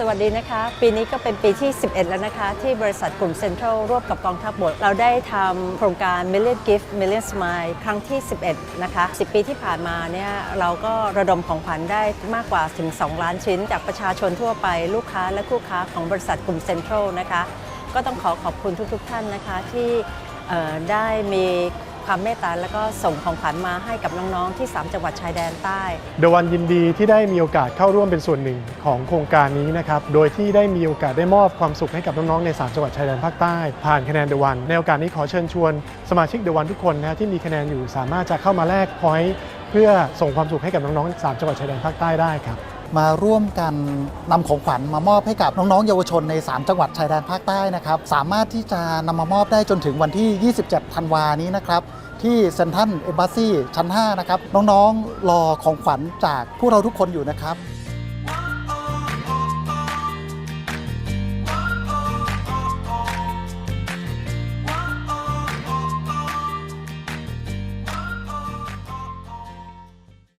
สวัสดีนะคะ ปีนี้ก็เป็นปีที่ 11 แล้วนะคะ ที่บริษัทกลุ่มเซ็นทรัลร่วมกับกองทัพบกเราได้ทำโครงการ Million Gift Million Smile ครั้งที่ 11 นะคะ 10 ปีที่ผ่านมาเนี่ยเราก็ระดมของขวัญได้มากกว่าถึง 2 ล้านชิ้น จากประชาชนทั่วไปลูกค้าและคู่ค้าของบริษัทกลุ่มเซ็นทรัลนะคะ ก็ต้องขอขอบคุณทุกๆ ท่านนะคะที่ได้มี ความเมตตาแล้วก็ส่งของขวัญมาให้กับน้องๆ ที่ 3 จังหวัดชายแดนใต้ เดวันยินดีที่ได้มีโอกาสเข้าร่วมเป็นส่วนหนึ่งของโครงการนี้นะครับ โดยที่ได้มีโอกาสได้มอบความสุขให้กับน้องๆ ใน 3 จังหวัดชายแดนภาคใต้ ผ่านคะแนนเดวันในโอกาสนี้ขอเชิญชวนสมาชิกเดวันทุกคนนะที่มีคะแนนอยู่สามารถจะเข้ามาแลกพอยต์เพื่อส่งความสุขให้กับน้องๆ 3 จังหวัดชายแดนภาคใต้ได้ครับ มาร่วมกันนำของขวัญมามอบให้กับน้องๆ เยาวชนใน 3 จังหวัดชายแดนภาคใต้นะครับ สามารถที่จะนำมามอบได้จนถึงวันที่ 27 ธันวานี้นะครับ ที่เซนทันเอมบาซีชั้น 5 นะครับ น้องๆ รอของขวัญจากพวกเราทุกคนอยู่นะครับ